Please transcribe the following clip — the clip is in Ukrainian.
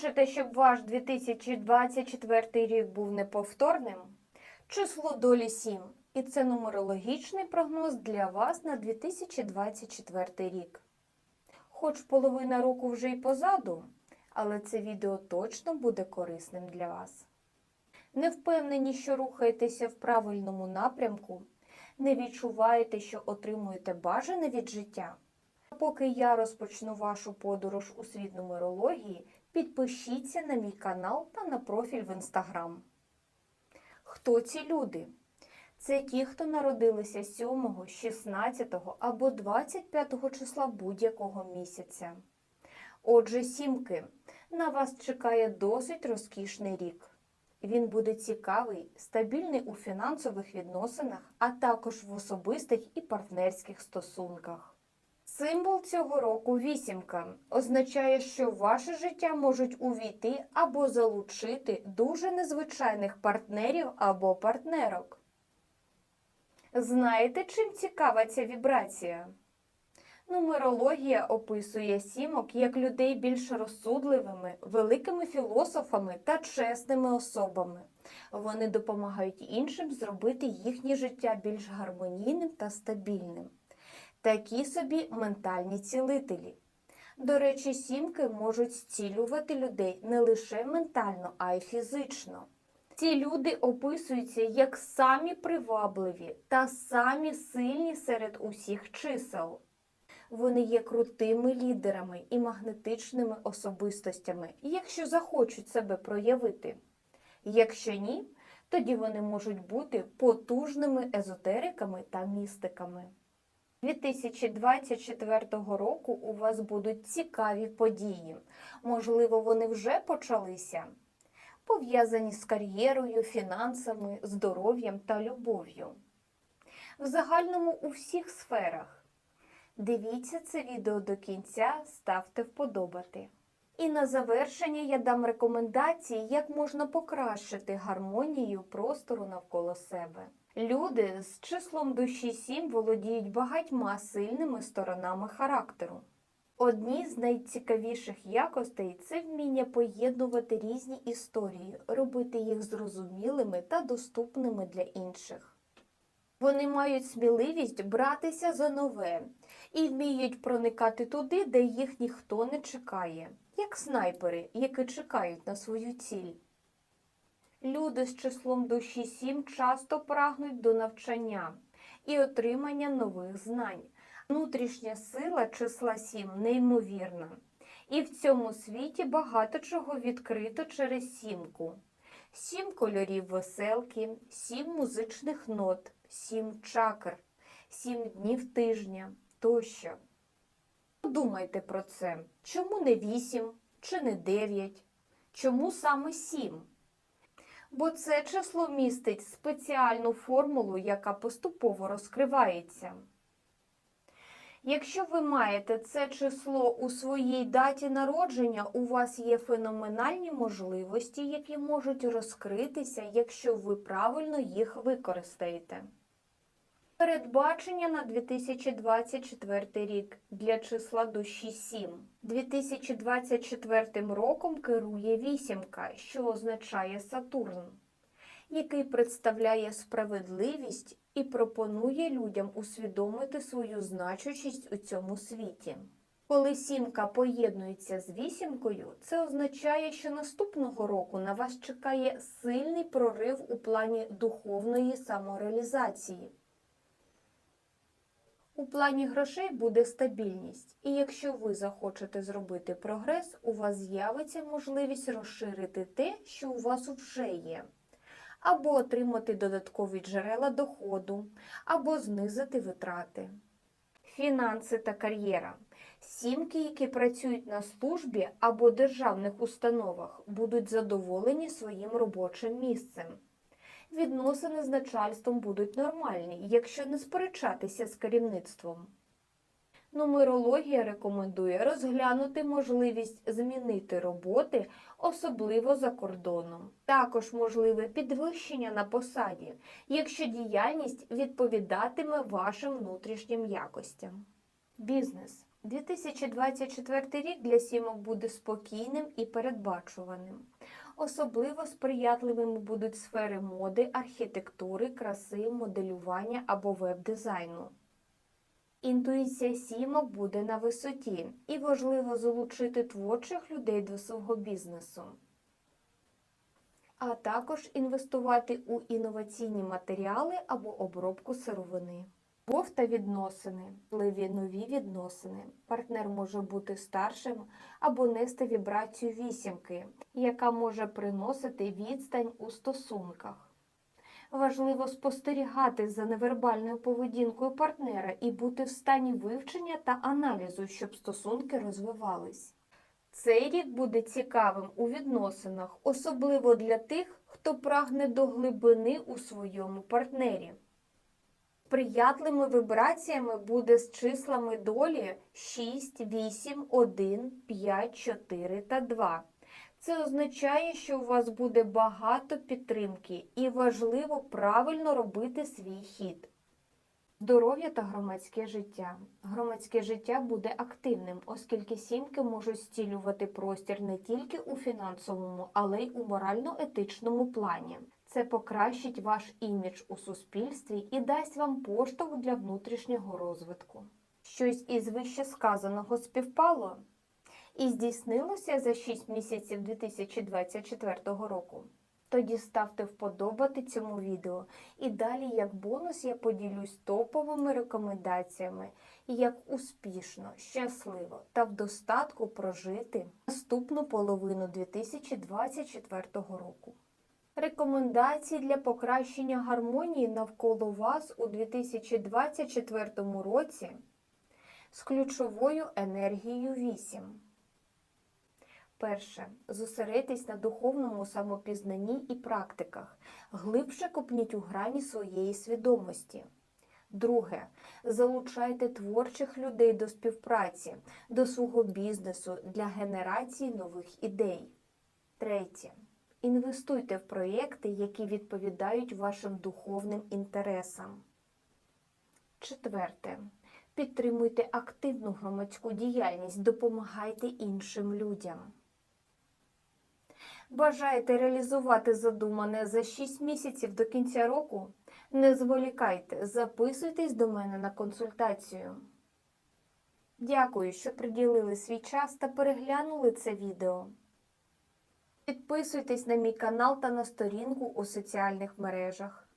Хочете, щоб ваш 2024 рік був неповторним? Число долі 7. І це нумерологічний прогноз для вас на 2024 рік. Хоч половина року вже й позаду, але це відео точно буде корисним для вас. Не впевнені, що рухаєтеся в правильному напрямку, не відчуваєте, що отримуєте бажане від життя. Поки я розпочну вашу подорож у світ нумерології, підпишіться на мій канал та на профіль в інстаграм. Хто ці люди? Це ті, хто народилися 7, 16 або 25 числа будь-якого місяця. Отже, сімки, на вас чекає досить розкішний рік. Він буде цікавий, стабільний у фінансових відносинах, а також в особистих і партнерських стосунках. Символ цього року вісімка означає, що в ваше життя можуть увійти або залучити дуже незвичайних партнерів або партнерок. Знаєте, чим цікава ця вібрація? Нумерологія описує сімок як людей більш розсудливими, великими філософами та чесними особами. Вони допомагають іншим зробити їхнє життя більш гармонійним та стабільним. Такі собі ментальні цілителі. До речі, сімки можуть зцілювати людей не лише ментально, а й фізично. Ці люди описуються як самі привабливі та самі сильні серед усіх чисел. Вони є крутими лідерами і магнетичними особистостями, якщо захочуть себе проявити. Якщо ні, тоді вони можуть бути потужними езотериками та містиками. 2024 року у вас будуть цікаві події. Можливо, вони вже почалися, пов'язані з кар'єрою, фінансами, здоров'ям та любов'ю. В загальному у всіх сферах. Дивіться це відео до кінця, ставте вподобати. І на завершення я дам рекомендації, як можна покращити гармонію простору навколо себе. Люди з числом душі 7 володіють багатьма сильними сторонами характеру. Одні з найцікавіших якостей це вміння поєднувати різні історії, робити їх зрозумілими та доступними для інших. Вони мають сміливість братися за нове і вміють проникати туди, де їх ніхто не чекає, як снайпери, які чекають на свою ціль. Люди з числом душі 7 часто прагнуть до навчання і отримання нових знань. Внутрішня сила числа 7 неймовірна. І в цьому світі багато чого відкрито через сімку. Сім кольорів веселки, сім музичних нот, сім чакр, сім днів тижня тощо. Подумайте про це. Чому не вісім чи не дев'ять? Чому саме сім? Бо це число містить спеціальну формулу, яка поступово розкривається. Якщо ви маєте це число у своїй даті народження, у вас є феноменальні можливості, які можуть розкритися, якщо ви правильно їх використаєте. Передбачення на 2024 рік для числа душі 7. 2024 роком керує вісімка, що означає Сатурн, який представляє справедливість і пропонує людям усвідомити свою значущість у цьому світі. Коли сімка поєднується з вісімкою, це означає, що наступного року на вас чекає сильний прорив у плані духовної самореалізації. У плані грошей буде стабільність, і якщо ви захочете зробити прогрес, у вас з'явиться можливість розширити те, що у вас вже є, або отримати додаткові джерела доходу, або знизити витрати. Фінанси та кар'єра. Сімки, які працюють на службі або державних установах, будуть задоволені своїм робочим місцем. Відносини з начальством будуть нормальні, якщо не сперечатися з керівництвом. Нумерологія рекомендує розглянути можливість змінити роботи, особливо за кордоном. Також можливе підвищення на посаді, якщо діяльність відповідатиме вашим внутрішнім якостям. Бізнес. 2024 рік для сімок буде спокійним і передбачуваним. Особливо сприятливими будуть сфери моди, архітектури, краси, моделювання або веб-дизайну. Інтуїція сімок буде на висоті, і важливо залучити творчих людей до свого бізнесу, а також інвестувати у інноваційні матеріали або обробку сировини. Любов та відносини, впливі нові відносини. Партнер може бути старшим або нести вібрацію вісімки, яка може приносити відстань у стосунках. Важливо спостерігати за невербальною поведінкою партнера і бути в стані вивчення та аналізу, щоб стосунки розвивались. Цей рік буде цікавим у відносинах, особливо для тих, хто прагне до глибини у своєму партнері. Сприятливими вибраціями буде з числами долі 6, 8, 1, 5, 4 та 2. Це означає, що у вас буде багато підтримки і важливо правильно робити свій хід. Здоров'я та громадське життя. Громадське життя буде активним, оскільки сімки можуть зцілювати простір не тільки у фінансовому, але й у морально-етичному плані. Це покращить ваш імідж у суспільстві і дасть вам поштовх для внутрішнього розвитку. Щось із вище сказаного співпало і здійснилося за 6 місяців 2024 року. Тоді ставте вподобати цьому відео. І далі, як бонус, я поділюсь топовими рекомендаціями, як успішно, щасливо та в достатку прожити наступну половину 2024 року. Рекомендації для покращення гармонії навколо вас у 2024 році з ключовою енергією 8. Перше. Зосередьтесь на духовному самопізнанні і практиках. Глибше копніть у грані своєї свідомості. Друге. Залучайте творчих людей до співпраці, до свого бізнесу для генерації нових ідей. Третє. Інвестуйте в проєкти, які відповідають вашим духовним інтересам. Четверте. Підтримуйте активну громадську діяльність, допомагайте іншим людям. Бажаєте реалізувати задумане за 6 місяців до кінця року? Не зволікайте, записуйтесь до мене на консультацію. Дякую, що приділили свій час та переглянули це відео. Підписуйтесь на мій канал та на сторінку у соціальних мережах.